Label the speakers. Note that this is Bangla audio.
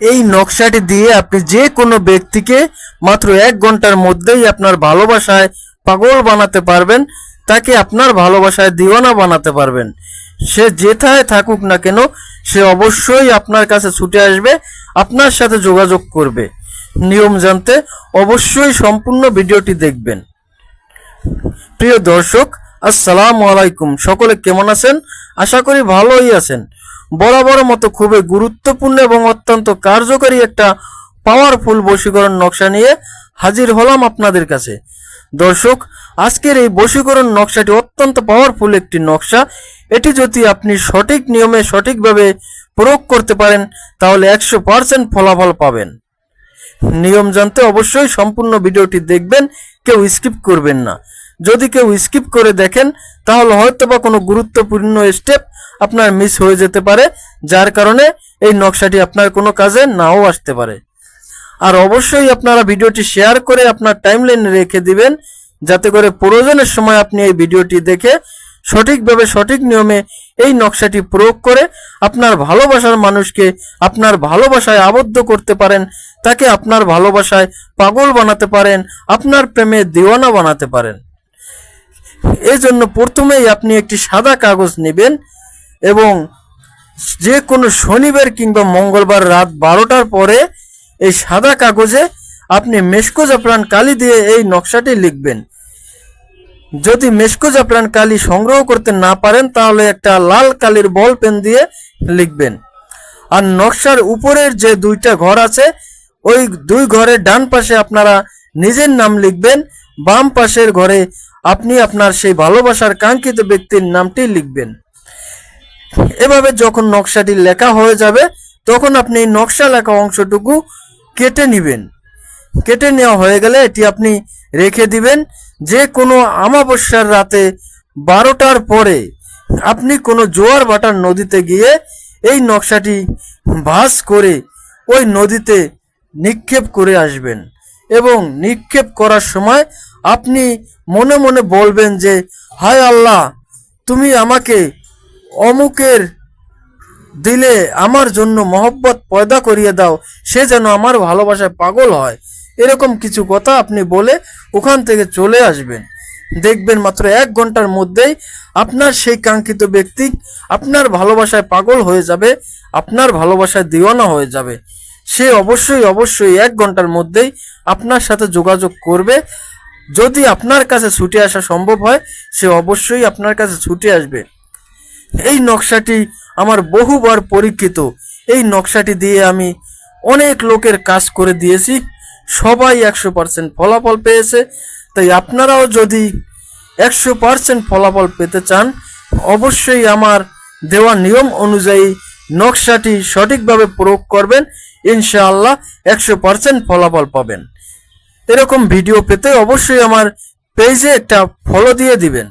Speaker 1: এই নকশাটি দিয়ে আপনি যে কোনো ব্যক্তিকে মাত্র এক ঘণ্টার মধ্যেই আপনার ভালোবাসায় পাগল বানাতে পারবেন, তাকে আপনার ভালোবাসায় দিওয়ানা বানাতে পারবেন। সে যেথায় থাকুক না কেন, সে অবশ্যই আপনার কাছে ছুটে আসবে, আপনার সাথে যোগাযোগ করবে। নিয়ম জানতে অবশ্যই সম্পূর্ণ ভিডিওটি দেখবেন। প্রিয় দর্শক, আসসালামু আলাইকুম। সকলে কেমন আছেন? আশা করি ভালোই আছেন। বরাবর মতো খুবই গুরুত্বপূর্ণ এবং অত্যন্ত কার্যকরী একটা পাওয়ারফুল বশীকরণ নকশা নিয়ে হাজির হলাম আপনাদের কাছে। দর্শক, আজকের এই বশীকরণ নকশাটি অত্যন্ত পাওয়ারফুল একটি নকশা। এটি যদি আপনি সঠিক নিয়মে সঠিকভাবে প্রয়োগ করতে পারেন, তাহলে একশো পার্সেন্ট ফলাফল পাবেন। নিয়ম জানতে অবশ্যই সম্পূর্ণ ভিডিওটি দেখবেন, কেউ স্কিপ করবেন না। যদি কেউ স্কিপ করে দেখেন, তাহলে হয়তো বা কোনো গুরুত্বপূর্ণ স্টেপ আপনার মিস হয়ে যেতে পারে, যার কারণে এই নকশাটি আপনার কোনো কাজে নাও আসতে পারে। আর অবশ্যই আপনারা ভিডিওটি শেয়ার করে আপনার টাইমলাইনে রেখে দিবেন, যাতে করে প্রয়োজনের সময় আপনি এই ভিডিওটি দেখে সঠিকভাবে সঠিক নিয়মে এই নকশাটি প্রয়োগ করে আপনার ভালোবাসার মানুষকে আপনার ভালোবাসায় আবদ্ধ করতে পারেন, তাকে আপনার ভালোবাসায় পাগল বানাতে পারেন, আপনার প্রেমে দিওয়ানা বানাতে পারেন। জন্য প্রথমেই আপনি একটি সাদা কাগজ নেবেন এবং যে কোনো শনিবার কিংবা মঙ্গলবার রাত বারোটার পরে এই সাদা কাগজে আপনি মেসকো জাফরান কালি দিয়ে এই নকশাটি লিখবেন। যদি মেসকো জাফরান কালি সংগ্রহ করতে না পারেন, তাহলে একটা লাল কালির বল পেন দিয়ে লিখবেন। আর নকশার উপরের যে দুইটা ঘর আছে, ওই দুই ঘরের ডান পাশে আপনারা নিজের নাম লিখবেন বাম পাশের ঘরে আপনি আপনার সেই ভালোবাসার কাঙ্ক্ষিত ব্যক্তির নামটি লিখবেন। এভাবে যখন নকশাটি লেখা হয়ে যাবে, তখন আপনি এই নকশা লেখা অংশটুকু কেটে নেবেন। কেটে নেওয়া হয়ে গেলে এটি আপনি রেখে দিবেন। যে কোনো আমাবস্যার রাতে বারোটার পরে আপনি কোনো জোয়ার ভাটার নদীতে গিয়ে এই নকশাটি ভাস করে ওই নদীতে নিক্ষেপ করে আসবেন। এবং নিক্ষেপ করার সময় আপনি মনে মনে বলবেন যে, হায় আল্লাহ, তুমি আমাকে অমুকের দিলে আমার জন্য মহব্বত পয়দা করিয়ে দাও, সে যেন আমার ভালোবাসায় পাগল হয়। এরকম কিছু কথা আপনি বলে ওখান থেকে চলে আসবেন। দেখবেন মাত্র এক ঘণ্টার মধ্যেই আপনার সেই কাঙ্ক্ষিত ব্যক্তি আপনার ভালোবাসায় পাগল হয়ে যাবে, আপনার ভালোবাসায় দিওয়ানা হয়ে যাবে। সে অবশ্যই অবশ্যই এক ঘণ্টার মধ্যেই আপনার সাথে যোগাযোগ করবে। যদি আপনার কাছে ছুটে আসা সম্ভব হয়, সে অবশ্যই আপনার কাছে ছুটে আসবে। এই নকশাটি আমার বহুবার পরীক্ষিত। এই নকশাটি দিয়ে আমি অনেক লোকের কাজ করে দিয়েছি। সবাই একশো পার্সেন্ট ফলাফল পেয়েছে। তাই আপনারাও যদি একশো পার্সেন্ট ফলাফল পেতে চান, অবশ্যই আমার দেওয়া নিয়ম অনুযায়ী নকশাটি সঠিকভাবে প্রয়োগ করবেন। ইনশাআল্লাহ একশো পার্সেন্ট ফলাফল পাবেন। এরকম ভিডিও পেতে অবশ্যই আমার পেজে একটা ফলো দিয়ে দিবেন।